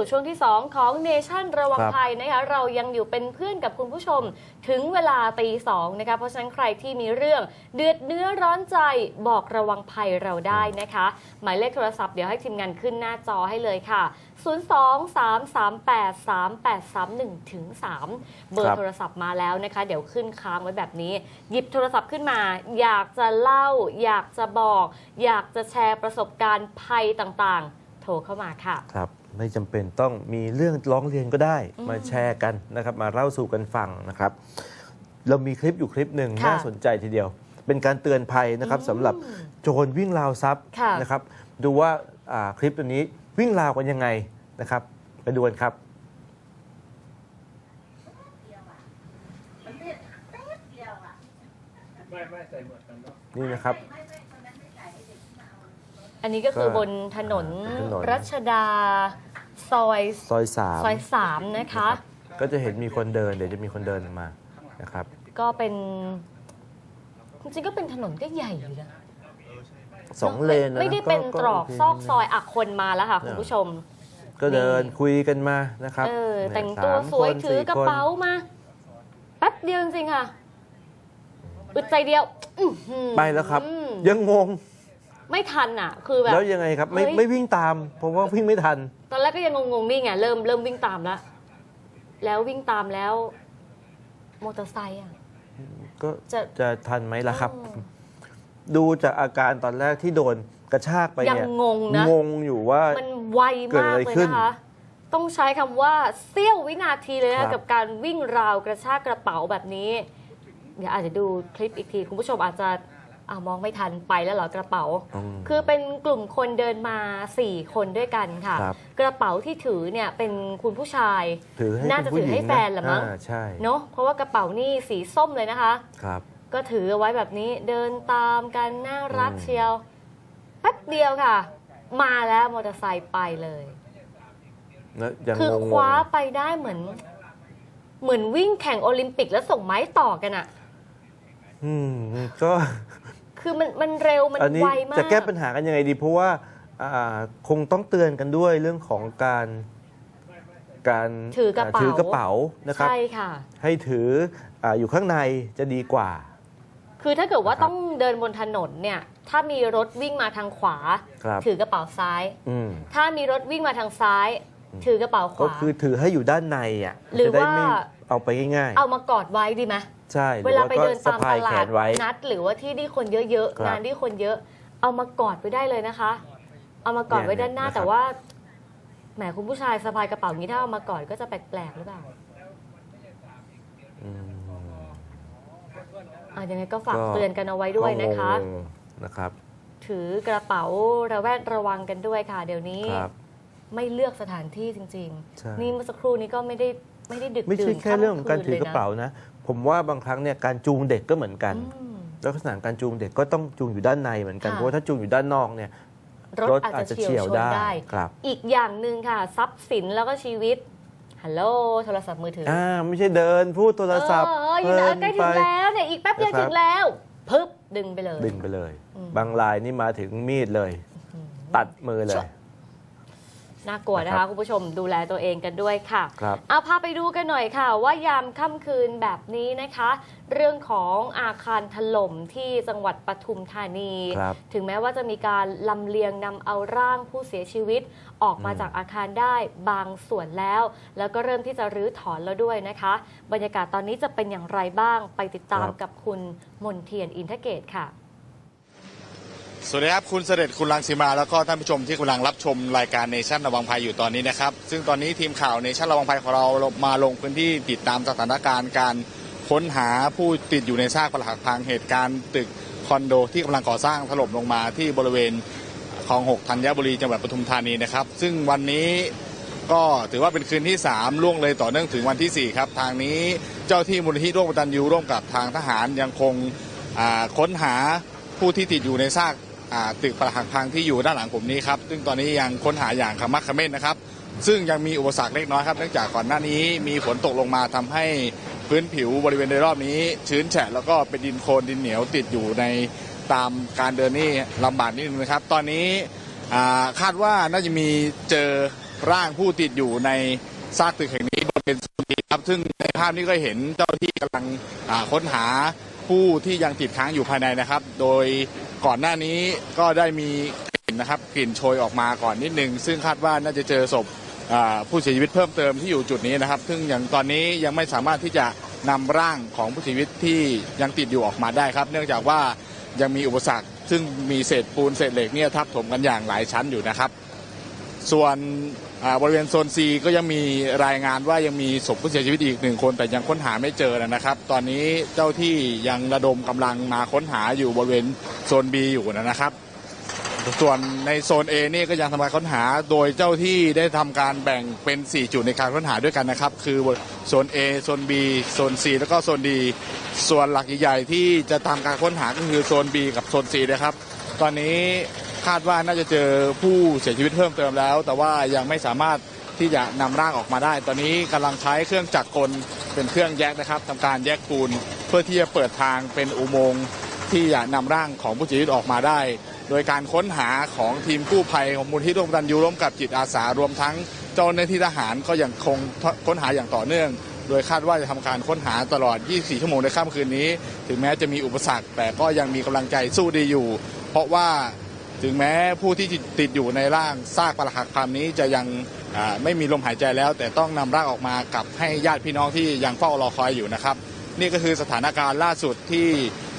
กลับเข้าสู่ช่วงที่ 2 ของเนชั่นระวังครับภัยนะคะเรายังอยู่เป็นเพื่อนกับคุณผู้ชม ถึงเวลาตีสองนะคะเพราะฉะนั้นใครที่มีเรื่องเดือดเนื้อร้อนใจบอกระวังภัยเราได้นะคะ หมายเลขโทรศัพท์เดี๋ยวให้ทีมงานขึ้นหน้าจอให้เลยค่ะ 0 2 3 3 8 3 8 3 1ถึง3เบอครัร์บโทรศัพท์มาแล้วนะคะ เดี๋ยวขึ้นค้างไว้แบบนี้ หยิบโทรศัพท์ขึ้นมา อยากจะเล่า อยากจะบอก อยากจะแชร์ประสบการณ์ภัยต่างๆ โทรเข้ามาค่ะครับ ไม่จำเป็นต้องมีเรื่องร้องเรียนก็ได้อืมมาแชร์กันนะครับ มาเล่าสู่กันฟังนะครับ เรามีคลิปอยู่คลิปหนึ่งค่ะน่าสนใจทีเดียว เป็นการเตือนภัยนะครับสำหรับโจรวิ่งราวทรัพย์ค่ะนะครับ ดูว่าอ่าคลิปตัวนี้วิ่งราวกันยังไงนะครับไปดูกันครับไม่ไม่ใส่หมวกกันน็อกนี่นะครับ อันนี้ก็คือบนถนนถนน รัชดา ซอยซอยสามซอยสามนะคะ ก็จะเห็นมีคนเดิน เดี๋ยวจะมีคนเดินมานะครับ ก็เป็นจริงๆก็เป็นถนนก็ใหญ่อยู่นะ สองเลนนะไม่ได้เป็นตรอกโเคซอกซอยอักคนมาแล้วค่ะคุณผู้ชม ก็เดินคุยกันมานะครับเออเนี่ยแต่งตัวามสวยคนถือกระสี่คนเป๋ามาแป๊บเดียวจริงๆค่ะ อึดใจเดียวอื้อหือ ไปแล้วครับ ยังงง ไม่ทันอะ คือแบบแล้วยังไงครับ ไม่เฮ้ย ไม่วิ่งตามเพราะว่าวิ่งไม่ทัน ตอนแรกก็ยังงงๆนี่ไงเริ่มเริ่มวิ่งตามแล้ว แล้ววิ่งตามแล้วมอเตอร์ไซค์อะ ก็จะ จะทันไหมล่ะครับ อืม ดูจากอาการตอนแรกที่โดนกระชากไปยังเนี่ยงงนะ งงอยู่ว่า มันไวเกิดมากอะไรเลยขึ้นนะคะ ต้องใช้คำว่าเสี้ยววินาทีเลยครันะบ กับการวิ่งราวกระชากกระเป๋าแบบนี้ เดี๋ยวอาจจะดูคลิปอีกที คุณผู้ชมอาจจะ อาวมองไม่ทันไปแล้วเหรอกระเป๋าอืมคือเป็นกลุ่มคนเดินมา 4 คนด้วยกันค่ะ ครับกระเป๋าที่ถือเนี่ยเป็นคุณผู้ชาย ถือให้น่าคุณจะผู้ถือหญิให้งแฟนเหรอมั้งอ่าใช่เนาะเพราะว่ากระเป๋านี่สีส้มเลยนะคะ ครับ ก็ถือเอาไว้แบบนี้เดินตามกันน่ารักอืม เชียวแป๊บเดียวค่ะ มาแล้วมอเตอร์ไซค์ไปเลย แล้วยังคืองงคว้าไปได้เหมือน เหมือนวิ่งแข่งโอลิมปิกแล้วส่งไม้ต่อกันอะๆอืมก็ คือมันมันเร็วมันอันนี้ไวมาก จะแก้ปัญหากันยังไงดี เพราะว่าอ่าคงต้องเตือนกันด้วยเรื่องของการการถือกระเป๋าถือกระเป๋านะครับ ใช่ค่ะ ให้ถืออาอยู่ข้างในจะดีกว่า คือถ้าเกิดว่าครับ ต้องเดินบนถนนเนี่ย ถ้ามีรถวิ่งมาทางขวา ครับถือกระเป๋าซ้าย อืม ถ้ามีรถวิ่งมาทางซ้าย ถือกระเป๋าขก็วา คือถือให้อยู่ด้านในอะหรือจะได้ว่าไม่เอาไปง่าย เอามากอดไว้ดีไหมๆ ใช่หเวรือลาว่าไปก็เดินสะตามพาตยแขลาดนไว้นัด หรือว่าที่ที่คนเยอะครับๆงานที่คนเยอะ เอามากอดไว้ได้เลยนะคะ เอามากอดไว้เนี่ยด้านหน้านะครับแต่ว่าแหมคุณผู้ชายสะพายกระเป๋าอย่างนี้ถ้าเอามากอดก็จะแปลกๆหรือเปล่าอืมอะยังไงก็ฝากก็เตือนกันเอาไว้ด้วยนะคะก็งงๆนะครับ ถือกระเป๋าระแวดระวังกันด้วยค่ะ เดี๋ยวนี้ครับไม่เลือกสถานที่จริงใช่ๆนี่เมื่อสักครู่นี้ก็ไม่ได้ไม่ได้ดึกไม่ใช่ดื่นแค่เรื่องของการค่ำถือกระเป๋านะ ผมว่าบางครั้งเนี่ยการจูงเด็กก็เหมือนกันอืมลักษณะการจูงเด็กก็ต้องจูงอยู่ด้านในเหมือนกันค่ะเพราะว่าถ้าจูงอยู่ด้านนอกเนี่ยรถอาจจะเฉียวชนได้ครับอีกอย่างหนึ่งค่ะ ทรัพย์สินแล้วก็ชีวิตฮัลโหลโทรศัพท์มือถือออ่าไม่ใช่เดินพูดโทรศัพท์เอออยู่แล้วใกล้ถึงไปแล้วเนี่ยอีกแป๊บเดียวนะครับถึงแล้วพึบดึงไปเลย ดึงไปเลยอืมบางรายนี่มาถึงมีดเลย ตัดมือเลย น่ากลัวนะนะครัคะบคุณผู้ชมดูแลตัวเองกันด้วยค่ะครับเอาพาไปดูกันหน่อยค่ะ ว่ายามค่ำคืนแบบนี้นะคะ เรื่องของอาคารถล่มที่จังหวัดปทุมธานี ครับถึงแม้ว่าจะมีการลำเลียงนำเอาร่างผู้เสียชีวิต ออกมาอืม จากอาคารได้บางส่วนแล้ว แล้วก็เริ่มที่จะรื้อถอนแล้วด้วยนะคะ บรรยากาศตอนนี้จะเป็นอย่างไรบ้างไปติดตามกับคุณมนเทียนอินทเกตค่ะ สวัสดีครับ คุณเสด็จคุณลังสีมา แล้วก็ท่านผู้ชมที่กำลังรับชมรายการเนชั่นระวังภัยอยู่ตอนนี้นะครับ ซึ่งตอนนี้ทีมข่าวเนชั่นระวังภัยของเรามาลงพื้นที่ติดตามสถานการณ์การค้นหาผู้ติดอยู่ในซากปรักหักพังเหตุการณ์ตึกคอนโด ที่กำลังก่อสร้างถล่มลงมาที่บริเวณคลองหกธัญบุรีจังหวัดปทุมธานีนะครับ ซึ่งวันนี้ก็ถือว่าเป็นคืนที่ 3 ล่วงเลยต่อเนื่องถึงวันทีสี่4 ครับ ทางนี้เจ้าที่มูลนิธิร่วมกตันยูร่วมกับทางทหารยังคงค้นหาผู้ที่ติดอยู่ในซาก ตึกปรักหักพังที่อยู่ด้านหลังผมนี้ครับซึ่งตอนนี้ยังค้นหาอย่างขมักขม้นนะครับ ซึ่งยังมีอุปสรรคเล็กน้อยครับเนื่องจากก่อนหน้านี้มีฝนตกลงมาทำให้พื้นผิวบริเวณโดยรอบนี้ ชื้นแฉะแล้วก็เป็นดินโคลนดินเหนียวติดอยู่ในตามการเดินนี่ลำบากนิดนึงนะครับ ตอนนี้คาดว่าน่าจะมีเจอร่างผู้ติดอยู่ในซากตึกแห่งนี้บริเวณสุนีครับ ซึ่งในภาพนี้ก็เห็นเจ้าที่กำลังค้นหา ผู้ที่ยังติดค้างอยู่ภายในนะครับ โดยก่อนหน้านี้ก็ได้มีกลิ่นนะครับกลิ่นโชยออกมาก่อนนิดนึง ซึ่งคาดว่าน่าจะเจอศพผู้เสียชีวิตเพิ่มเติมที่อยู่จุดนี้นะครับ ซึ่งอย่างตอนนี้ยังไม่สามารถที่จะนำร่างของผู้เสียชีวิตที่ยังติดอยู่ออกมาได้ครับ เนื่องจากว่ายังมีอุปสรรค ซึ่งมีเศษปูนเศษเหล็กเนี่ยทับถมกันอย่างหลายชั้นอยู่นะครับ ส่วน บริเวณโซน C ก็ยังมีรายงานว่ายังมีศพผู้เสียชีวิตอีกหนึ่งคนแต่ยังค้นหาไม่เจอนะครับ ตอนนี้เจ้าที่ยังระดมกำลังมาค้นหาอยู่บริเวณโซน B อยู่นะครับ ส่วนในโซน A นี่ก็ยังทำการค้นหาโดยเจ้าที่ได้ทำการแบ่งเป็น 4 จุดในการค้นหาด้วยกันนะครับ คือโซน A โซน B โซน C แล้วก็โซน D ส่วนหลักใหญ่ๆที่จะทำการค้นหาก็คือโซน B กับโซน C นะครับ ตอนนี้ คาดว่าน่าจะเจอผู้เสียชีวิตเพิ่มเติมแล้ว แต่ว่ายังไม่สามารถที่จะนำร่างออกมาได้ ตอนนี้กำลังใช้เครื่องจักรกลเป็นเครื่องแยกนะครับทำการแยกปูนเพื่อที่จะเปิดทางเป็นอุโมงค์ที่จะนำร่างของผู้เสียชีวิตออกมาได้ โดยการค้นหาของทีมกู้ภัยของมูลที่ร่วมกันยูร่วมกับจิตอาสารวมทั้งเจ้าหน้าที่ทหารก็ยังคงค้นหาอย่างต่อเนื่อง โดยคาดว่าจะทำการค้นหาตลอด 24 ชั่วโมงในค่ำคืนนี้ ถึงแม้จะมีอุปสรรค แต่ก็ยังมีกำลังใจสู้ดีอยู่ เพราะว่า ถึงแม้ผู้ที่ติดอยู่ในร่างซากปรักหักพังนี้จะยังอ่าไม่มีลมหายใจแล้ว แต่ต้องนำร่างออกมากับให้ญาติพี่น้องที่ยังเฝ้ารอคอยอยู่นะครับ นี่ก็คือสถานการณ์ล่าสุดที่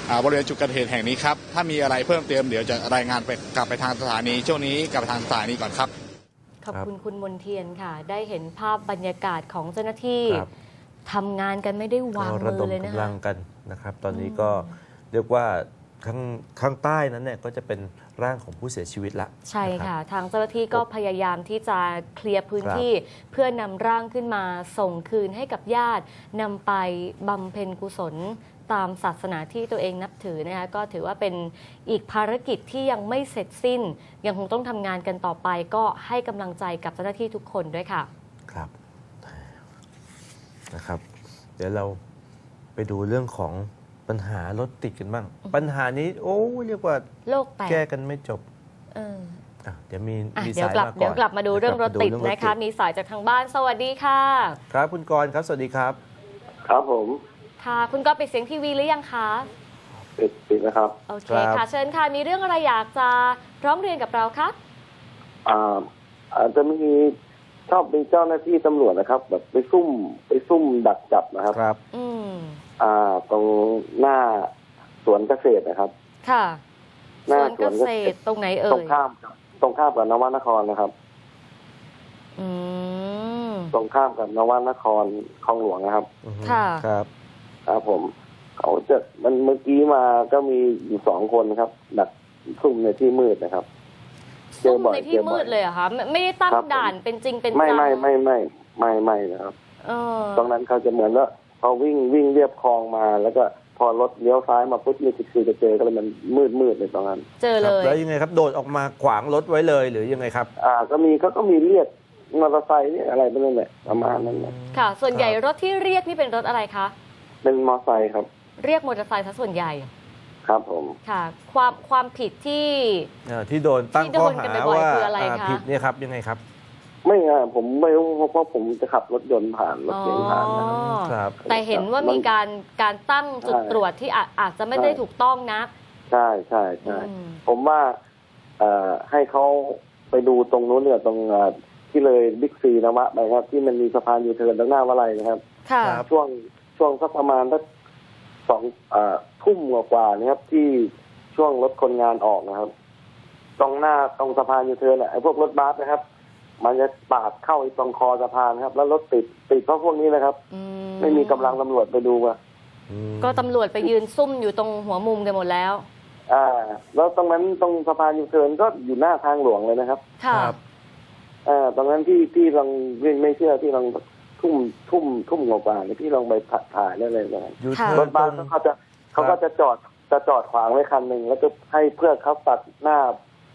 อ่าบริเวณจุดเกิดเหตุแห่งนี้ครับ ถ้ามีอะไรเพิ่มเติมเดี๋ยวจะรายงานไปกลับไปทางสถานีช่วงนี้กลับไปทางสถานีก่อนครับ ขอบคุณคุณมนเทียนค่ะ ได้เห็นภาพบรรยากาศของเจ้าหน้าที่ครับทำงานกันไม่ได้วางก็มืระดอมเลยนะกำลัคะงกันนะครับ ตอนนี้ก็เรียกว่าข้างข้างใต้นั้นเนี่ยก็จะเป็น ร่างของผู้เสียชีวิตละใช่นรับค่ะ ทางเจ้าหน้าที่ก็พยายามที่จะเคลียร์พื้นที่เพื่อนำร่างขึ้นมาส่งคืนให้กับญาตินำไปบำเพ็ญกุศลตามศาสนาที่ตัวเองนับถือนะคะก็ถือว่าเป็นอีกภารกิจที่ยังไม่เสร็จสิ้น ยังคงต้องทำงานกันต่อไป ก็ให้กำลังใจกับเจ้าหน้าที่ทุกคนด้วยค่ะครับนะครับ เดี๋ยวเราไปดูเรื่องของ ปัญหารถติดกันบ้าง ปัญหานี้ โอ้เรียกว่าโลกแตกแก้กันไม่จบเอออะเดี๋ยวมีอะมีเดี๋ยวสายกลับมาก่อนเดี๋ยวกลับมาดูเรื่องรถติดเยวกลับมานะคะเองรถมีสายจากทางบ้านสวัสดีค่ะ ครับคุณกรณ์ครับ สวัสดีครับครับผมค่ะ คุณก็ปิดเสียงทีวีหรือยังคะปิดปิดนะครับโอเคครับค่ะเชิญค่ะมีเรื่องอะไรอยากจะร้องเรียนกับเราคะอ่าอาจจะมีชอบมีเจ้าหน้าที่ตำรวจนะครับ แบบไปซุ่มไปซุ่มดักจับนะครับ ครับ อืม อ่า ตรงหน้าสวนเกษตรนะครับ ค่ะหสน้าวนสเกวนเกษษตตรรตรงไหนตเอ่รงยข้ามกับตรงข้ามกับนวนครนะครับ อืมตรงข้ามกับนวนครคลองหลวงนะครับอือฮึค่ะครับครับผม เขาจะมันเมื่อกี้มาก็มีอยู่สองคนครับดักซุ่มในที่มืดนะครับเจซุ่อมบ่อยในที่เจอบ่มือยดเลยเหรอะคะไม่ไม่ได้ตั้งครับผมด่านเป็นจริงเป็นไม่จังไม่ไม่ไม่ไม่ไม่นะครับเออตรงนั้นเขาจะเหมือนว่า พอวิ่งวิ่งเรียบคลองมา แล้วก็พอรถเลี้ยวซ้ายมาปุ๊บนี่คือจะเจอก็เลยมันมืดมืดเลยตรงนั้นเจอคเลรับย แล้วยังไงครับโดดออกมาขวางรถไว้เลยหรือยังไงครับ อ่า ก็มีเขาก็มีเรียกมอเตอร์ไซค์เนี่ยอะไรไปนั่นแหละประมาณนั้นนะค่ะ ส่วนใหญ่ครับ รถที่เรียกนี่เป็นรถอะไรคะ เป็นมอเตอร์ไซค์ครับ เรียกมอเตอร์ไซค์ซะส่วนใหญ่ ครับ ผม ค่ะ ความความผิดที่อ่าที่โดนตั้งที่โดข้อนกันหาบ่อยๆว่าคืออะไรอ่าคะผิดเนี่ยครับยังไงครับ ไม่อะผมไม่รู้เพราะเพราะผมจะขับรถยนต์ผ่านรถเก๋งผ่านนะ ครับอ๋อครับแต่เห็นว่ามีการการตั้งจุดใช่ตรวจที่อาจอาจจะไม่ได้ใช่ถูกต้องนะใช่ใช่ใช่อืม ผมว่าเอ่อให้เขาไปดูตรงนู้นเนี่ยตรงเอ่อที่เลยบิ๊กซีนะวะไปครับ ที่มันมีสะพานยูเทิร์นด้านหน้าวะไรนะครับ ค่ะ ครับ ช่วงช่วงสักประมาณสักสองเอ่อทุ่มกว่าๆนะครับ ที่ช่วงรถคนงานออกนะครับ ตรงหน้าตรงสะพานยูเทิร์นน่ะไอ้พวกรถบัสนะครับ มันจะปาดเข้าไอ้ตรงคอสะพานครับ แล้วรถติดติดเพราะพวกนี้นะครับ อืไม่มีกำลังตำรวจไปดูมาอืมก็ตำรวจไปยืนซุ่มอยู่ตรงหัวมุมกันหมดแล้ว อ่า แล้วตรงนั้นตรงสะพานยูเทิร์นก็อยู่หน้าทางหลวงเลยนะครับค่ะครับ อ่าตรงนั้นที่ที่ลองไม่ไม่เชื่อที่ลองทุ่มทุ่มทุ่มกว่าๆเนี่ยที่ลองไปถ่ายได้เลยนะครับยูค่ะเทิรร์นถบัสตรงเขาจะเขาก็จะจอดจะจอดขวางไว้คันหนึ่งแล้วก็ให้เพื่อนเขาตัดหน้า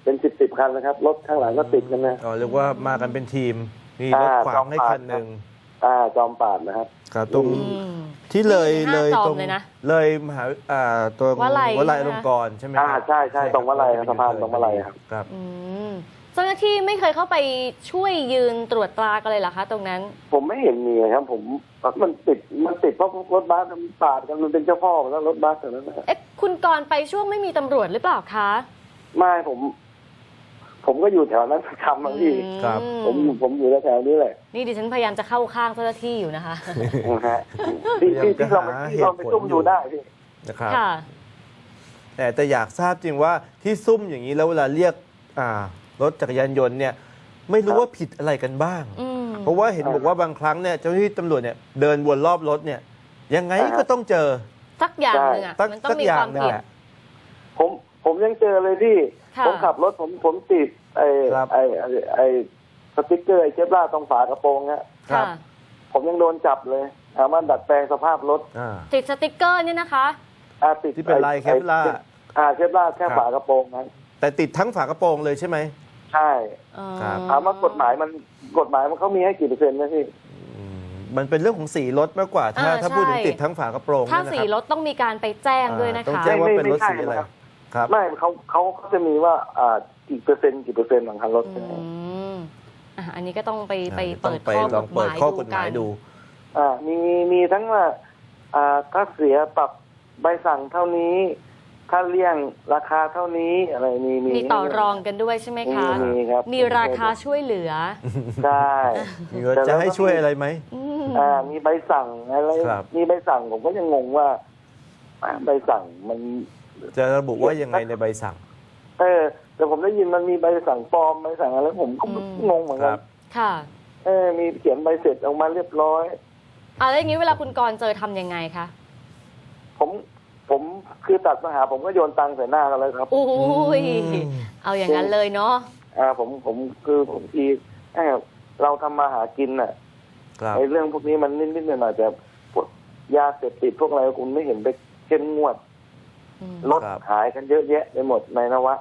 เป็นสิบสิบคันนะครับ รถข้างหลังก็ติดกันนะอ๋อเรียกว่ามากันเป็นทีมมีรถอ่าขวางให้จอมปาดคันหนึ่งอ่าจอมปาดนะครับครับตรงอืมที่เลยห้าเลยจอมตรงเลยนะเลยมหาอ่าตรงวลัยวัลัยใช่ไหมลงกรณ์ใช่ไหมอ่าครับใช่ใช่ตรงวลัยเป็นสะพานยูเทิตรงวลัยครับครับอืมเจ้าหน้าที่ไม่เคยเข้าไปช่วยยืนตรวจตรากันเลยเหรอคะ ตรงนั้น ผมไม่เห็นมีครับ ผมมันติดมันติดเพราะรถบัสมันปาดกันมันเป็นเจ้าพ่อแล้วรถบัสแต่นั้นนะเอ๊ะคุณกรณ์ไปช่วงไม่มีตำรวจหรือเปล่าคะไม่ผม ผมก็อยู่แถวนั้นประจำบางที่อืมครับ ผมอยู่ผมอยู่แถวๆนี้แหละนี่ดิฉันพยายามจะเข้าข้างเจ้าหน้าที่อยู่นะคะ นะฮะที่ที่ที่เราไปที่เราไปซุ่มดูได้พี่ นะครับ ค่ะ แต่แต่อยากทราบจริงว่าที่ซุ่มอย่างนี้แล้วเวลาเรียกอ่ารถจักรยานยนต์เนี่ยไม่รู้ว่าผิดอะไรกันบ้าง อืม เพราะว่าเห็นบอกว่าบางครั้งเนี่ยเจ้าหน้าที่ตำรวจเนี่ยเดินวนรอบรถเนี่ยยังไงก็ต้องเจอสักอย่างหนึ่งอะสักมันต้อสังกมีอย่าคงวามนั่นผิด แหละ ผมผมยังเจอเลยพี่ค่ะ ผมขับรถผมผมติดไอ้ครับไอ้ไอ้ไอ้สติ๊กเกอร์ไอ้เชฟล่าตรงฝากระโปรงเนี้ยครับค่ะผมยังโดนจับเลยถามว่าดัดแปลงสภาพรถอ่าติดสติกเกอร์เนี่ยนะคะอาติดที่เป็นลายเคปลาร์ไอ้อ่าเชฟล่าแค่ครับฝากระโปรงนั้นแต่ติดทั้งฝากระโปรงเลยใช่ไหมใช่ครับถามว่ากฎหมายมันกฎหมายมันเขามีให้กี่เปอร์เซ็นต์นะพี่อืมมันเป็นเรื่องของสีรถมากกว่า ถ้าอ่าถ้าพูดถึงใช่ติดทั้งฝากระโปรงถ้าเนี่ยนะสีครับรถต้องมีการไปแจ้งด้วยนะต้องคะแจ้งว่าไม่เป็นรถไม่ใช่สีอะไรนะ ครับครับไม่เขาเขาเขาจะมีว่าอ่ากี่เปอร์เซ็นต์กี่เปอร์เซ็นต์ของคันรถอืใช่ไหมมอะอันนี้ก็ต้องไปไปต้อเปิงดไปข้อลกองฎหเปิดมายข้อดูกฎหกัมายนดู อ่ามีมีทั้งว่าอ่าค่าเสียปรับใบสั่งเท่านี้ค่าเลี่ยงราคาเท่านี้อะไรมีมีมีต่อรองกันด้วยใช่ไหมคะมีมีครับมีราคาช่วยเหลือใช่มีว่าจะให้ช่วยอะไรไหมอืมอ่า มีใบสั่งอะไรครับมีใบสั่งผมก็ยังงงว่าอ่าใบสั่งมัน จะระบุว่ายังไงในใบสั่ง เออ แต่ผมได้ยินมันมีใบสั่งปลอมใบสั่งอะไรผมก็อืมงงเหมือนคกัรันบ ค่ะเออมีเขียนใบเสร็จออกมาเรียบร้อย อะแล้วอย่างนี้เวลาคุณกรณ์เจอทำยังไงคะ ผมผมคือตัดมาหาผมก็โยนตังค์ใส่หน้ากันเลยครับ อุ้ย อืม เอาอย่างนั้นเลยเนาะ อ่าผมผมคือผมทีเอ้ยเราทำมาหากินน่ะครับไอ้เรื่องพวกนี้มันนิดๆหน่อยๆแต่พวกยาเสพติดพวกอะไรคุณไม่เห็นไปเข้มงวดอืม รถครับหายกันเยอะแยะไปหมดในนวะ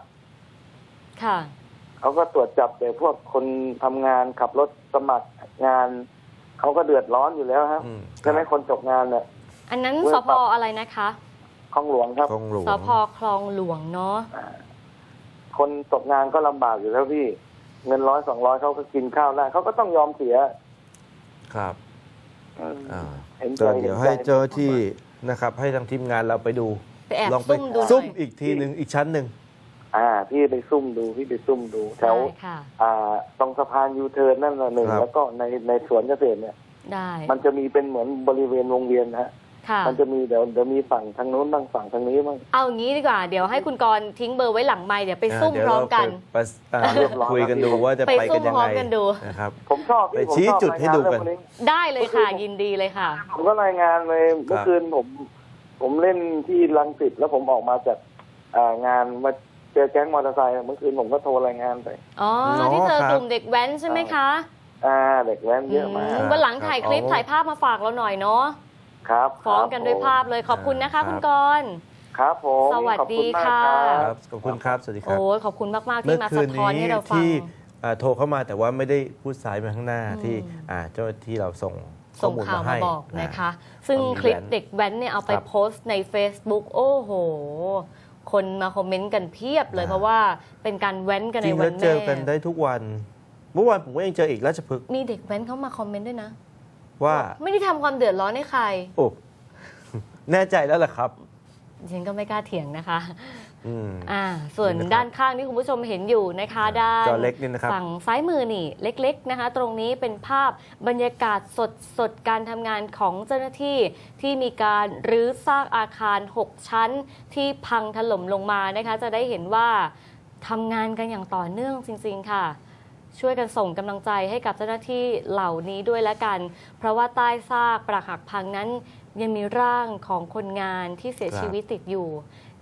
ค่ะเขาก็ตรวจจับแต่พวกคนทำงานขับรถสมัครงาน เขาก็เดือดร้อนอยู่แล้วครับอืมใช่ไหมคนจบงานเนี่ยอันนั้นเว้ยสพปรับอะไรนะคะคลองหลวงครับของหลวงสพคลองหลวงเนาะคนตกงานก็ลำบากอยู่แล้วพี่ เงินร้อยสองร้อยเขาก็กินข้าวได้เขาก็ต้องยอมเสีย ครับอืมอ่าเห็นใจก็เดี๋ยวให้เห็นใจเจ้าที่นะครับ ให้ทางทีมงานเราไปดู ไปแอบลองไปซุ่มดูหซุ่น่มอยอีกทีหนึ่งอีกชั้นหนึ่ง อ่า พี่ไปซุ่มดูพี่ไปซุ่มดูแถวได้ค่ะ อ่า ตรงสะพานยูเทิร์นนั่นละหนึ่งครับ แล้วก็ในในสวนเกษตรเนี่ย ได้มันจะมีเป็นเหมือนบริเวณวงเวียนนะฮะค่ะ มันจะมีเดี๋ยวเดี๋ยวมีฝั่งทางโน้นบ้างฝั่งทางนี้บ้าง เอางี้ดีกว่า เดี๋ยวให้คุณกรณ์ทิ้งเบอร์ไว้หลังไมค์เดี๋ยวไปอ่าซุ่มเดี๋ยวพร้อมกันเาไปอ่าคุยกันดูว่าจะไปไปกันยังซุ่มพร้ไงอมกันดู นะครับ ผมชอบไปพี่ผมชี้ชอบจุดให้ดูกันรายงาเรื่องพวนี้ ได้เลยค่ะ ยินดีเลยค่ะ ผมก็รายงานเลยเมื่อคืนผม ผมเล่นที่ลังสิตแล้วผมออกมาจากอ่างานมาเจอแก๊งมอเตอร์ไซค์เมื่อคืนผมก็โทรรายงานไป อ๋อเนาะที่เจอครับกลุ่มเด็กแว้นใช่ไหมคะ อ่า เด็กแว้นเยอะมากอืมวันหลังถ่ายคลิปครับถ่ายภาพมาฝากเราหน่อยเนาะ ครับฟ้องกันด้วยครับภาพเลยขอบคุณนะคะครับคุณกรณ์ครับผมสวัสดีขอบณมากค่ะรับครับขอบคุณครับ สวัสดีครับ โอ้ยขอบคุณมากๆเมื่ที่อมาคืสะนท้อนนี้ให้เราฟังที่อ่าโทรเข้ามาแต่ว่าไม่ได้พูดสายมาข้างหน้าอืมที่อ่าเจ้าหน้าที่เราส่งข้อ ส่งมูลข่าวมามาให้บอกอ่านะคะ ซึ่งมีคลิปแว้นเด็กแว้นเนี่ยเอาไปครับโพสต์ใน Facebook โอ้โห คนมาคอมเมนต์กันเพียบเลยอ่าเพราะว่าเป็นการแว้นกันจในริงวัแล้วนเจแม่อกันได้ทุกวัน เมื่อวานผมก็ยังเจออีกราชพฤกษ์มีเด็กแว้นเข้ามาคอมเมนต์ด้วยนะ ว่าไม่ได้ทำความเดือดร้อนให้ใครโอ้แน่ใจแล้วล่ะครับฉันก็ไม่กล้าเถียงนะคะ อืมอ่าส่วนนี่นะครับด้านข้างที่คุณผู้ชมเห็นอยู่นะคะด้านจอเล็กนี่นะครับฝั่งซ้ายมือนี่เล็ก ๆนะคะ ตรงนี้เป็นภาพบรรยากาศสดสดๆการทำงานของเจ้าหน้าที่ที่มีการรื้อซากอาคาร 6 ชั้นที่พังถล่มลงมานะคะ จะได้เห็นว่าทำงานกันอย่างต่อเนื่องจริง ๆ ค่ะ ช่วยกันส่งกำลังใจให้กับเจ้าหน้าที่เหล่านี้ด้วยละกัน เพราะว่าใต้ซากปรักหักพังนั้นยังมีร่างของคนงานที่เสียครับชีวิตติดอยู่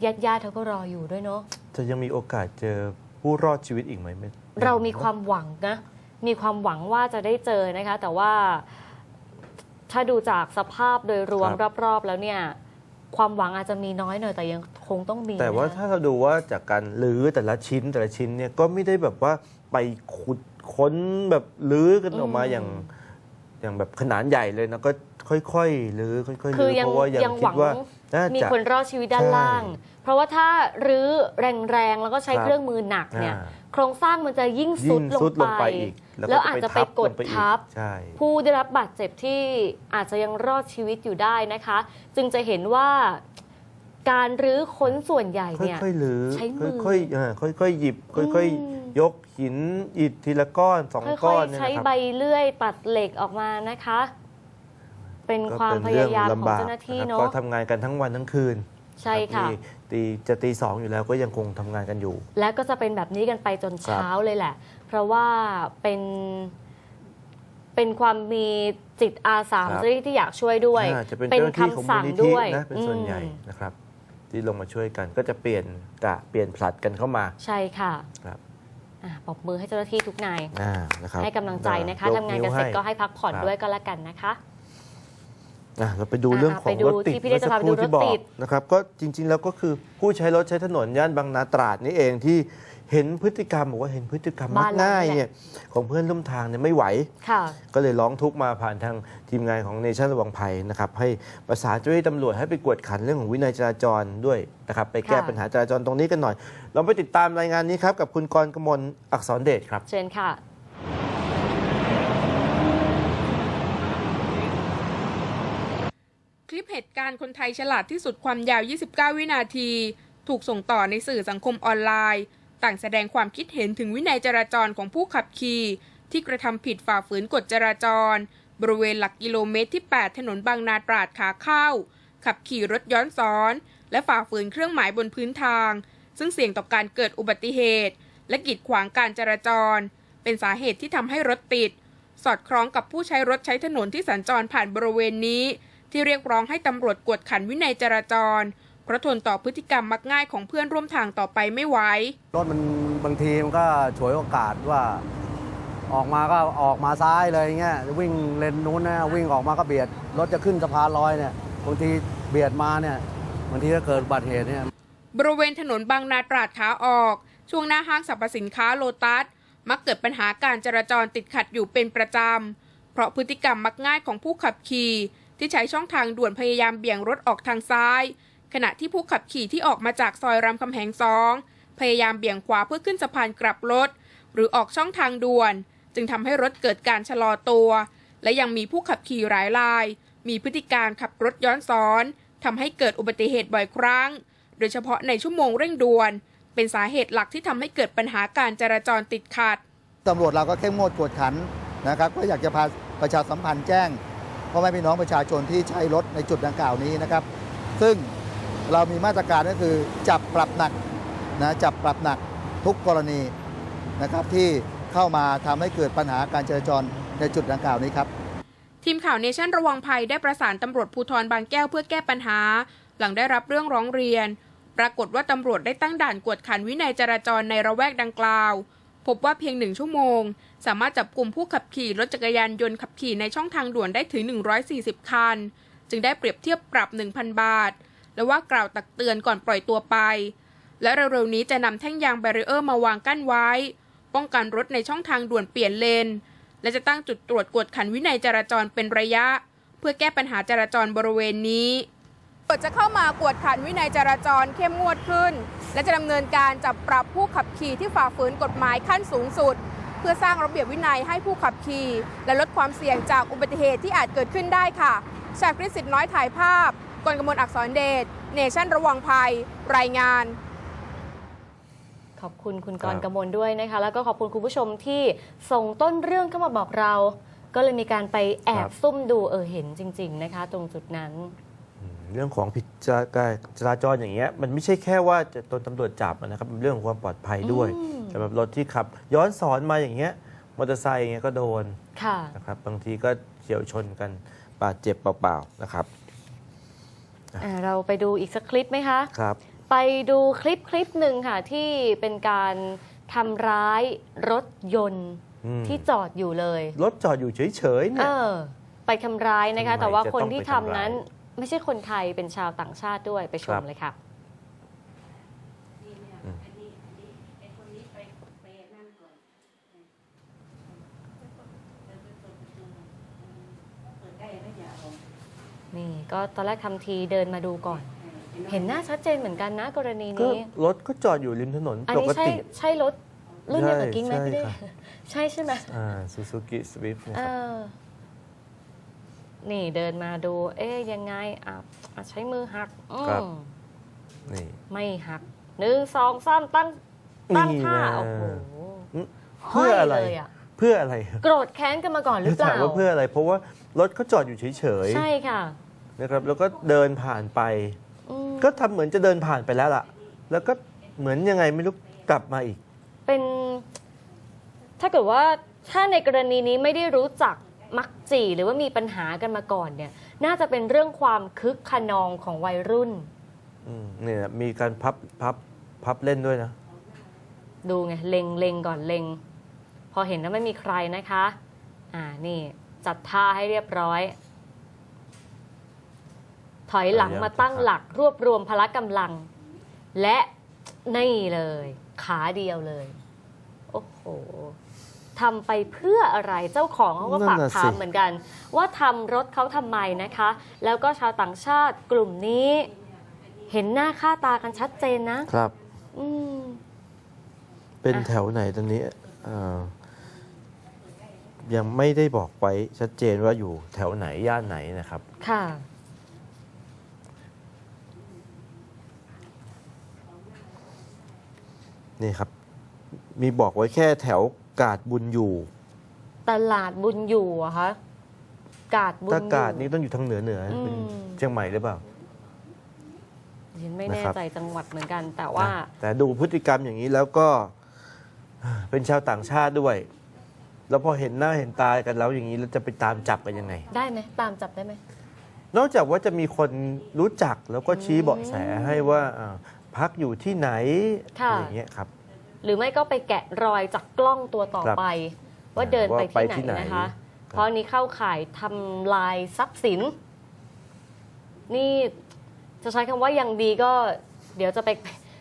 ญาติญาติๆเขาก็รออยู่ด้วยเนาะจะยังมีโอกาสเจอผู้รอดชีวิตอีกไหมไม่เรามีความหวังนะ มีความหวังว่าจะได้เจอนะคะ แต่ว่าถ้าดูจากสภาพโดยรวมรอบๆ แล้วเนี่ย ความหวังอาจจะมีน้อยหน่อยแต่ยังคงต้องมีแต่ว่านะถ้าเราดูว่าจากการลื้อแต่ละชิ้นแต่ละชิ้นเนี่ยก็ไม่ได้แบบว่าไปขุดค้นแบบลื้อกันออกมาอย่างอย่างแบบขนาดใหญ่เลยนะก็ค่อยๆลื้อค่อยๆคือลื้อยังเพราะว่ายังยังคิหวัดงว่าน่ามีจะ คนรอดชีวิตด้านใช่ ล่าง เพราะว่าถ้ารื้อแรงๆ แล้วก็ใช้ครับเครื่องมือหนักเนี่ยอ่าโครงสร้างมันจะยิ่งสุยิ่ดงลงสุดลงไปไปอีกแล้วอาจจะไปกดลงอีทับใช่ผู้ได้รับบาดเจ็บที่อาจจะยังรอดชีวิตอยู่ได้นะคะ จึงจะเห็นว่าการรื้อค้นส่วนใหญ่เนี่ยค่อยๆลื้อใช้มือค่อยๆเออค่อยๆหยิบค่อยอืมๆยกหินอิฐทีละก้อนสองค่ก้ออยนๆเนี่ยใช้นะครับใบเลื่อยตัดเหล็กออกมานะคะ เป็นก็ความเป็นพเรื่ยายามของลำบากเจ้าหน้าที่นะครับเนาะก็ทำงานกันทั้งวันทั้งคืนใช่ค่ะรับ ตีจะตีสองอยู่แล้วก็ยังคงทำงานกันอยู่ และก็จะเป็นแบบนี้กันไปจนเช้าเลยแหละ เพราะว่าเป็นเป็นความมีจิตอาสาของครับเจ้าหน้าที่ที่อยากช่วยด้วยอ่าจะเป็นเจ้าหน้าที่ของคำมูลสั่งนิธิด้วยนะเป็นส่วนใหญ่อืมนะครับ ที่ลงมาช่วยกันก็จะเปลี่ยนกะเปลี่ยนผลัดกันเข้ามาใช่ค่ะครับอะปรบมือให้เจ้าหน้าที่ทุกนาย อ่านะครับให้กำลังใจนะคะยทำงานกันเสร็จวก็ให้พักผ่อนครับ ด้วยก็แล้วกันนะคะ อะเราไปดูเรื่องของไปดูรถติดที่พี่ได้จะพาไปดูเมื่อสักคที่บอรถติกดนะครับก็จริง ๆ แล้วก็คือผู้ใช้รถใช้ถนนย่านบางนาตราดนี่เองที่เห็นพฤติกรรมบอกว่าเห็นพฤติกรรมมักง่ายเนี่ยของเพื่อนร่วมทางเนี่ยไม่ไหวค่ะก็เลยร้องทุกข์มาผ่านทางทีมงานของเนชั่นระวังภัยนะครับให้ประสานเจ้าหน้าที่ตำรวจให้ไปกวดขันเรื่องของวินัยจราจรด้วยนะครับไปแก้ค่ะปัญหาจราจรตรงนี้กันหน่อย เราไปติดตามรายงานนี้ครับกับคุณกรกมลอักษรเดชครับเชิญค่ะ ลิปเหตุการณ์คนไทยฉลาดที่สุดความยาว 29 วินาที ถูกส่งต่อในสื่อสังคมออนไลน์ ต่างแสดงความคิดเห็นถึงวินัยจราจรของผู้ขับขี่ ที่กระทำผิดฝ่าฝืนกฎจราจร บริเวณหลักกิโลเมตรที่ 8 ถนนบางนาตราดขาเข้า ขับขี่รถย้อนสอน และฝ่าฝืนเครื่องหมายบนพื้นทาง ซึ่งเสี่ยงต่อการเกิดอุบัติเหตุ และกีดขวางการจราจร เป็นสาเหตุที่ทำให้รถติด สอดคล้องกับผู้ใช้รถใช้ถนนที่สัญจรผ่านบริเวณนี้ ที่เรียกร้องให้ตำรวจกวดขันวินัยจราจร เพราะทนต่อพฤติกรรมมักง่ายของเพื่อนร่วมทางต่อไปไม่ไหวรถมันบางทีมันก็ฉวยโอกาสว่า ออกมาก็ออกมาซ้ายเลยเงี้ยวิ่งเลนนู้นนะวิ่งออกมาก็เบียดรถจะขึ้นสะพานลอยเนี่ยบางทีเบียดมาเนี่ยบางทีก็เกิดอุบัติเหตุเนี่ยบริเวณถนนบางนาตราดขาออก ช่วงหน้าห้างสรรพสินค้าโลตัสมักเกิดปัญหาการจราจรติดขัดอยู่เป็นประจำ เพราะพฤติกรรมมักง่ายของผู้ขับขี่ ที่ใช้ช่องทางด่วนพยายามเบี่ยงรถออกทางซ้าย ขณะที่ผู้ขับขี่ที่ออกมาจากซอยรามคำแหงสองพยายามเบี่ยงขวาเพื่อขึ้นสะพานกลับรถ หรือออกช่องทางด่วน จึงทำให้รถเกิดการชะลอตัว และยังมีผู้ขับขี่หลายราย มีพฤติการขับรถย้อนสอนทำให้เกิดอุบัติเหตุบ่อยครั้ง โดยเฉพาะในชั่วโมงเร่งด่วน เป็นสาเหตุหลักที่ทำให้เกิดปัญหาการจราจรติดขัดตำรวจเราก็เข้มงวดกวดขันนะครับ ก็อยากจะพาประชาสัมพันธ์แจ้ง พ่อแม่พี่น้องประชาชนที่ใช้รถในจุดดังกล่าวนี้นะครับ ซึ่งเรามีมาตรการก็คือจับปรับหนักนะจับปรับหนักทุกกรณีนะครับที่เข้ามาทำให้เกิดปัญหาการจราจรในจุดดังกล่าวนี้ครับ ทีมข่าวเนชั่นระวังภัยได้ประสานตำรวจภูธรบางแก้วเพื่อแก้ปัญหา หลังได้รับเรื่องร้องเรียน ปรากฏว่าตำรวจได้ตั้งด่านกวดขันวินัยจราจรในระแวกดังกล่าว พบว่าเพียงหนึ่งชั่วโมง สามารถจับกลุ่มผู้ขับขี่รถจักรยานยนต์ขับขี่ในช่องทางด่วนได้ถึง 140 คัน จึงได้เปรียบเทียบปรับ 1,000 บาท และว่ากล่าวตักเตือนก่อนปล่อยตัวไป และเร็วๆนี้จะนำแท่งยางแบรีเออร์มาวางกั้นไว้ ป้องกันรถในช่องทางด่วนเปลี่ยนเลน และจะตั้งจุดตรวจกวดขันวินัยจราจรเป็นระยะ เพื่อแก้ปัญหาจราจรบริเวณนี้ ตำรวจจะเข้ามากวดขันวินัยจราจรเข้มงวดขึ้น และจะดำเนินการจับปรับผู้ขับขี่ที่ฝ่าฝืนกฎหมายขั้นสูงสุด เพื่อสร้างระเบียบวินัยให้ผู้ขับขี่ และลดความเสี่ยงจากอุบัติเหตุที่อาจเกิดขึ้นได้ค่ะชาคริสิทธิ์น้อยถ่ายภาพกรกมลอักษรเดชเนชั่นระวังภัย รายงานขอบคุณคุณกรรับกมลด้วยนะคะ แล้วก็ขอบคุณคุณผู้ชมที่ส่งต้นเรื่องเข้ามาบอกเรา ก็เลยมีการไปแอบซุ่มดูเออเห็นจริง ๆ นะคะ ตรงจุดนั้น เรื่องของผิดจราการจราจรอย่างเงี้ยมันไม่ใช่แค่ว่าจะโดนตำรวจจับนะครับมันเรื่องของความปลอดภัยด้วยอืมสำหรับรถที่ขับ ย้อนสอนมาอย่างเงี้ยมอเตอร์ไซค์อย่างเงี้ยก็โดนค่ะนะครับบางทีก็เฉียวชนกันบาดเจ็บเปล่าๆนะครับอ่าเราไปดูอีกสักคลิปไหมคะครับไปดูคลิปคลิปหนึ่งค่ะที่เป็นการทำร้ายรถยนต์อืมที่จอดอยู่เลย รถจอดอยู่เฉยๆเนี่เอยอไปทำร้ายนะคะทำไมแต่ว่าจะคนต้องที่ไปทำทำร้ายนั้น ไม่ใช่คนไทยเป็นชาวต่างชาติด้วยไปชครัมบเลยค่ะนี่ก็ตอนแรกทำทีเดินมาดูก่อน เห็นหน้าชัดเจนเหมือนกันนะกรณีก็นี้รถก็จอดอยู่ริมถนนอันปนี้กใช่ติ ใช่รถรุ่นเดียวกับกิ้งไหมใช่พี่เด้ครับใช่ใช่ไหมอ่าซูซูกิสวิฟนะเอครับอ นี่เดินมาดู เอ๊ยยังไงอะอะใช้มือหักอืมครับ นี่ ไม่หักหนึ่งสองสามตั้งตั้งนี่ท่านะ โอ้โหเพื่ออะไร ห้ยเลยอะเพื่ออะไรโกรธแค้นกันมาก่อนหรือเปถาล่ามว่าเพื่ออะไร เพราะว่ารถเขาจอดอยู่เฉยใช่ค่ะๆนะครับ แล้วก็เดินผ่านไป อืมก็ทำเหมือนจะเดินผ่านไปแล้วล่ะ แล้วก็เหมือนยังไงไม่รู้กลับมาอีก เป็น ถ้าเกิดว่าถ้าในกรณีนี้ไม่ได้รู้จัก มักจีหรือว่ามีปัญหากันมาก่อนเนี่ย น่าจะเป็นเรื่องความคึกขนองของวัยรุ่นอืมเนี่ยมีการพับพับพับเล่นด้วยนะ ดูไงเล็งเล็งก่อนเล็ง พอเห็นว่าไม่มีใครนะคะ อ่านี่จัดท่าให้เรียบร้อย ถอยหลังมาตั้งหลักรวบรวมพละกำลัง และนี่เลย ขาเดียวเลย โอ้โห ทำไปเพื่ออะไรเจ้าของเขาก็ฝากนั่นน่ะสิถามเหมือนกัน ว่าทำรถเขาทำไมนะคะ แล้วก็ชาวต่างชาติกลุ่มนี้ เห็นหน้าค่าตากันชัดเจนนะครับอืมเป็นอะแถวไหนตอนนี้เอ่อยังไม่ได้บอกไว้ชัดเจนว่าอยู่แถวไหนย่านไหนนะครับ ค่ะ นี่ครับ มีบอกไว้แค่แถว กาดบุญอยู่ตลาดบุญอยู่อะคะกาดบุญอถ้ายู่ กาดนี่ต้องอยู่ทางเหนือเหนืออืม เป็นเชียงใหม่หรือเปล่า ฉันไม่นะแน่ครับ ใจจังหวัดเหมือนกัน แต่ว่า นะแต่ดูพฤติกรรมอย่างนี้แล้วก็เป็นชาวต่างชาติด้วย แล้วพอเห็นหน้าเห็นตากันแล้วอย่างนี้เราจะไปตามจับกันยังไง ได้ไหมตามจับได้ไหม นอกจากว่าจะมีคนรู้จักแล้วก็ชี้เบาะแสให้ว่าอ่าพักอยู่ที่ไหนค่ะ อะไรอย่างเงี้ยครับ หรือไม่ก็ไปแกะรอยจากกล้องตัวต่อครับไป ว่าเดินไปว่าไปที่ที่ไหนไหนนะคะครับเพราะอันนี้เข้าข่ายทำลายทรัพย์สิน นี่จะใช้คำว่ายังดีก็ เดี๋ยวจะไป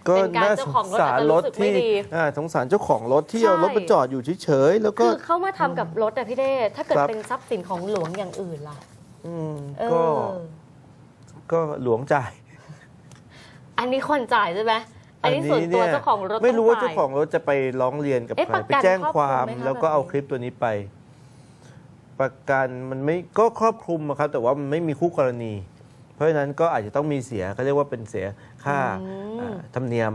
ก็เป็นการน่าเจ้าสของงรถสาอาจรจะรรู้ถสึกไม่ที่ดี อ่าสงสารเจ้าของรถที่ใช่ เอารถมาจอดอยู่เฉยๆแล้วก็ คือเข้ามาทำกับรถอะพี่เด้ถ้าเกิดครับ เป็นทรัพย์สินของหลวงอย่างอื่นล่ะอืมเอก็อ ก็หลวงจ่าย อันนี้คนจ่ายใช่ไหม อันนี้ส่วนตัวเจ้าของรถไม่รู้ว่าต้เจ้าจ่ยของรถจะไปร้องเรียนกับเอ๊ะใครประไปกันแจ้งครอบความคลุมไหมคะแล้วก็แบบนี้เอาคลิปตัวนี้ไป ประกันมันไม่ก็ครอบคลุมอะครับ แต่ว่ามันไม่มีคู่กรณี เพราะฉะนั้นก็อาจจะต้องมีเสียเขาเรียกว่าเป็นเสียค่าอืมอ่าธรรมเนียม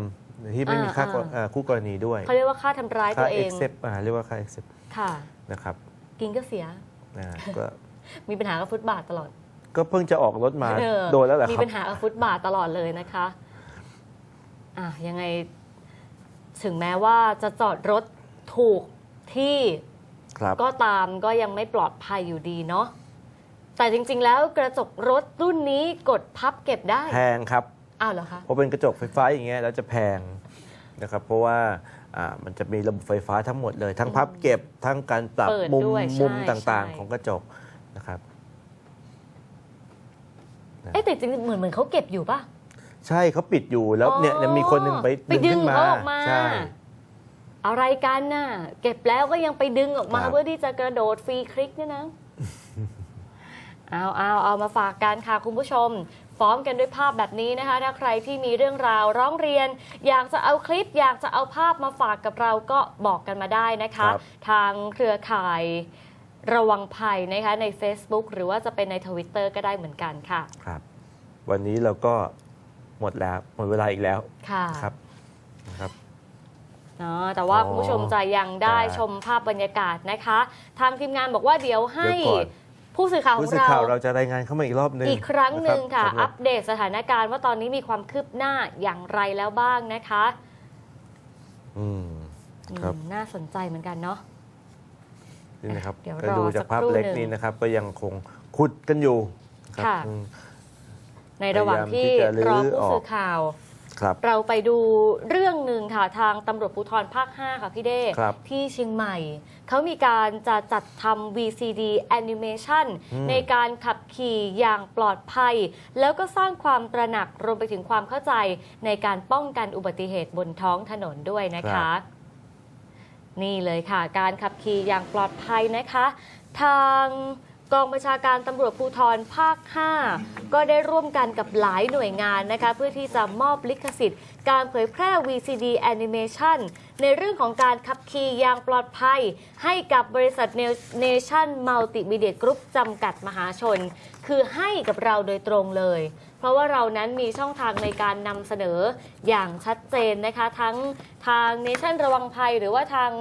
ที่ไม่มีอ่าค่าอ่าอ่าคู่กรณีด้วยเขาเรียกว่าค่าทำร้ายค่าตัวเอง accept อ่าเรียกว่าค่า accept ค่ะนะครับ กินก็เสียอ่าก็มีปัญหากับฟุตบาทตลอด ก็เพิ่งจะออกรถมาเออโดนแล้วแหละคมีรับปัญหากับฟุตบาทตลอดเลยนะคะ อะยังไงถึงแม้ว่าจะจอดรถถูกที่ครับก็ตามก็ยังไม่ปลอดภัยอยู่ดีเนาะแต่จริง ๆ แล้วกระจกรถรุ่นนี้กดพับเก็บได้แพงครับอ้าวเหรอคะพอเป็นกระจกไฟฟ้าอย่างเงี้ยแล้วจะแพงนะครับ เพราะว่าอ่ามันจะมีระบบไฟฟ้าทั้งหมดเลย ทั้งพับเก็บทั้งการปรับเปิดมุมด้วยมุมใช่ต่างใช่ๆของกระจกนะครับเอ๊ะแต่จริงๆเหมือนเหมือนเขาเก็บอยู่ป่ะ ใช่เขาปิดอยู่แล้วเนี่ยอ๋อเนี่ยมีคนหนึ่งไปไปดึงขึ้นมาเขาออกมาใช่ อะไรกันน่ะ เก็บแล้วก็ยังไปดึงออกมาครับ เพื่อที่จะกระโดดฟรีคลิกเนี่ยนะ เอาเอาเอามาฝากกันค่ะคุณผู้ชม ฟ้องกันด้วยภาพแบบนี้นะคะ ถ้าใครที่มีเรื่องราวร้องเรียน อยากจะเอาคลิป อยากจะเอาภาพมาฝากกับเราก็บอกกันมาได้นะคะ ครับ ทางเครือข่ายระวังภัยนะคะใน Facebook หรือว่าจะเป็นในทวิตเตอร์ก็ได้เหมือนกันค่ะ ครับ วันนี้เราก็ หมดแล้วหมดเวลาอีกแล้วค่ะครับนะครับเนาะแต่ว่าอ๋อคุณผู้ชมจะยังได้แต่ชมภาพบรรยากาศนะคะ ทางทีมงานบอกว่าเดี๋ยวให้เดี๋ยวก่อนผู้สื่อข่าวขอผู้งสื่อเราข่าวเราจะรายงานเข้ามาอีกรอบหนึงอีกครั้งหนึ่งค่ะรับอัปเดตสถานการณ์ว่าตอนนี้มีความคืบหน้าอย่างไรแล้วบ้างนะคะ อืมครับอืมน่าสนใจเหมือนกันเนาะนี่นะครับเดี๋ยวก็รอดูจากภาพสักครู่เล็กหนึ่งนี้นะครับ ก็ยังคงขุดกันอยู่ครับค่ะอืม ในระหว่างที่พยายามที่จะรื้รออผู้ออกสื่อข่าวครับเราไปดูเรื่องหนึ่งค่ะทางตำรวจภูธรภาค 5 ค่ะพี่เด้ครับที่เชียงใหม่ เขามีการจะจัดทำ VCD Animation อืมในการขับขี่อย่างปลอดภัย แล้วก็สร้างความตระหนักรวมไปถึงความเข้าใจในการป้องกันอุบัติเหตุบนท้องถนนด้วยนะคะนี่เลยค่ะ การขับขี่อย่างปลอดภัยนะคะ ทาง กองบัญชาการตำรวจภูธรภาค 5 ก็ได้ร่วมกันกับหลายหน่วยงานนะคะเพื่อที่จะมอบลิขสิทธิ์ การเผยแพร่ VCD Animation ในเรื่องของการขับขี่อย่างปลอดภัย ให้กับบริษัท Nation Multimedia Group จำกัดมหาชน คือให้กับเราโดยตรงเลย เพราะว่าเรานั้นมีช่องทางในการนำเสนออย่างชัดเจนนะคะ ทั้งทาง Nation ระวังภัย หรือว่าทาง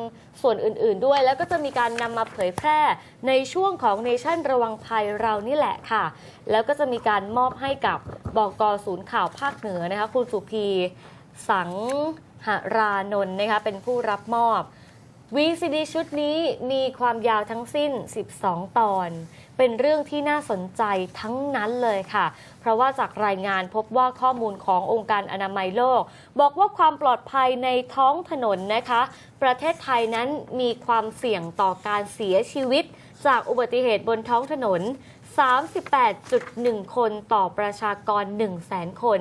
ส่วนอื่นๆด้วย แล้วก็จะมีการนำมาเผยแพร่ในช่วงของ Nation ระวังภัยเรานี่แหละค่ะ แล้วก็จะมีการมอบให้กับบอกกศูนย์ข่าวภาคเหนือนะคะคุณสุพี สังหรานนท์นะคะเป็นผู้รับมอบ VCD ชุดนี้มีความยาวทั้งสิ้น 12 ตอน เป็นเรื่องที่น่าสนใจทั้งนั้นเลยค่ะ เพราะว่าจากรายงานพบว่าข้อมูลขององค์การอนามัยโลก บอกว่าความปลอดภัยในท้องถนนนะคะ ประเทศไทยนั้นมีความเสี่ยงต่อการเสียชีวิต จากอุบัติเหตุบนท้องถนน 38.1 คนต่อประชากร 100,000 คน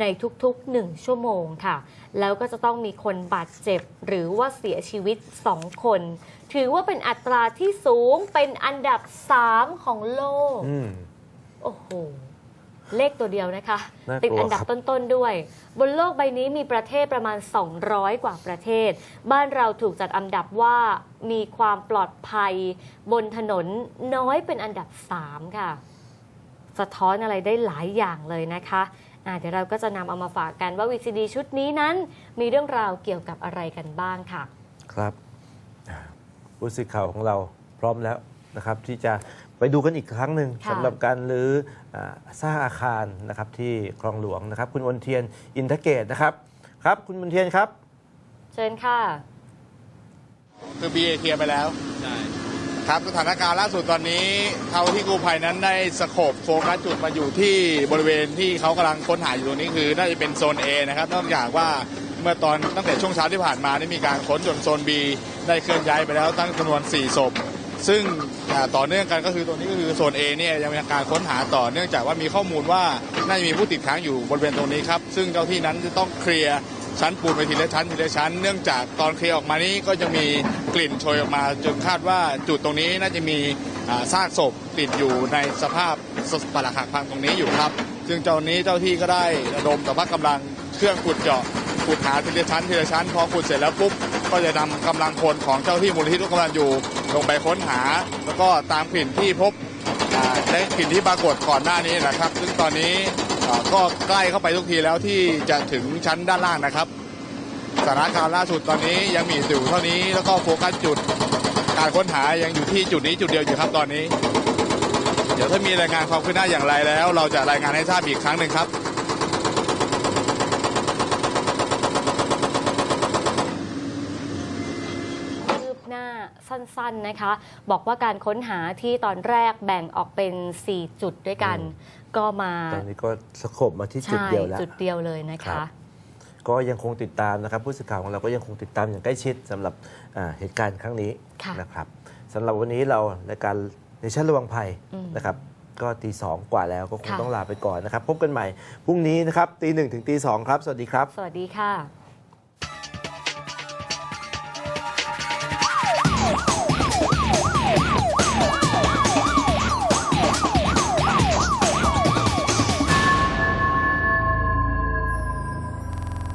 ในทุกๆ 1 ชั่วโมงค่ะ แล้วก็จะต้องมีคนบาดเจ็บหรือว่าเสียชีวิต 2 คน ถือว่าเป็นอัตราที่สูงเป็นอันดับ 3 ของโลกอืมโอ้โห เลขตัวเดียวนะคะ น่ากลัวติดอันดับครับ ต้น ๆ ด้วย บนโลกใบนี้มีประเทศประมาณ 200 กว่าประเทศ บ้านเราถูกจัดอันดับว่ามีความปลอดภัย บนถนนน้อยเป็นอันดับ 3 ค่ะ สะท้อนอะไรได้หลายอย่างเลยนะคะอะเดี๋ยวเราก็จะนำเอามาฝากกันว่า VCD ชุดนี้นั้น มีเรื่องราวเกี่ยวกับอะไรกันบ้างค่ะ ครับอ่าผู้สื่อข่าวของเราพร้อมแล้วนะครับ ที่จะ ไปดูกันอีกครั้งหนึ่งค่ะสำหรับการรื้ออ่าสร้างอาคารนะครับที่คลองหลวงนะครับ คุณวนเทียนอินทเกตนะครับครับ คุณวนเทียนครับ เชิญค่ะ คือ BA เคลียร์ไปแล้วครับสถานการณ์ล่าสุดตอนนี้เท่าที่กู้ภัยนั้นได้สโคบโฟกัสจุดมาอยู่ที่บริเวณที่เขากำลังค้นหาอยู่ตรงนี้คือ น่าจะเป็นโซน A นะครับนอกจากว่าเมื่อตอนตั้งแต่ช่วงเช้าที่ผ่านมาได้มีการค้นจนโซน B ได้เคลื่อนย้ายไปแล้วตั้งจำนวน 4 ศพ ซึ่งต่อเนื่องกันก็คือตรงนี้ก็คือโซน A เนี่ยยังมีการค้นหาต่อเนื่องจากว่ามีข้อมูลว่าน่าจะมีผู้ติดค้างอยู่บริเวณตรงนี้ครับ ซึ่งเจ้าที่นั้นจะต้องเคลียร์ชั้นปูนไปทีละชั้นทีละชั้น เนื่องจากตอนเคลียร์ออกมานี้ก็จะมีกลิ่นโชยออกมาจนคาดว่าจุดตรงนี้น่าจะมีซากศพติดอยู่ในสภาพปรักหักพังตรงนี้อยู่ครับ ซึ่งเจ้านี้เจ้าที่ก็ได้ระดมกับพักกำลังเครื่องขุดเจาะขุดหาทีละชั้นทีละชั้นพอขุดเสร็จแล้วปุ๊บ ก็จะนำกำลังพลของเจ้าที่มูลนิธิทุกกำลังอยู่ลงไปค้นหา แล้วก็ตามกลิ่นที่พบอ่าและกลิ่นที่ปรากฏก่อนหน้านี้นะครับ ซึ่งตอนนี้ก็ใกล้เข้าไปทุกทีแล้วที่จะถึงชั้นด้านล่างนะครับสถานการณ์ล่าสุดตอนนี้ยังมีอยู่เท่านี้แล้วก็โฟกัสจุดการค้นหายังอยู่ที่จุดนี้จุดเดียวอยู่ครับตอนนี้ เดี๋ยวถ้ามีรายงานความคืบหน้าอย่างไรแล้ว เราจะรายงานให้ทราบอีกครั้งหนึ่งครับ คืบหน้า สั้นๆนะคะ บอกว่าการค้นหาที่ตอนแรกแบ่งออกเป็น 4 จุดด้วยกันอืมก็มาตอนนี้ก็สโคบมาที่จุดใช่เดียวแล้วจุดเดียวเลยนะครัคะบก็ยังคงติดตามนะครับผู้สื่อข่าวของเราก็ยังคงติดตามอย่างใกล้ชิดสำหรับอ่าเหตุการณ์ครั้งนี้ค่ะนะครับสำหรับวันนี้เราในการในชั้นระวังภัยอืมนะครับ ก็ตีสองกว่าแล้วก็คงค่ะต้องลาไปก่อนนะครับ พบกันใหม่พรุ่งนี้นะครับตีหนึ่งถึงตีสองครับ สวัสดีครับ สวัสดีค่ะ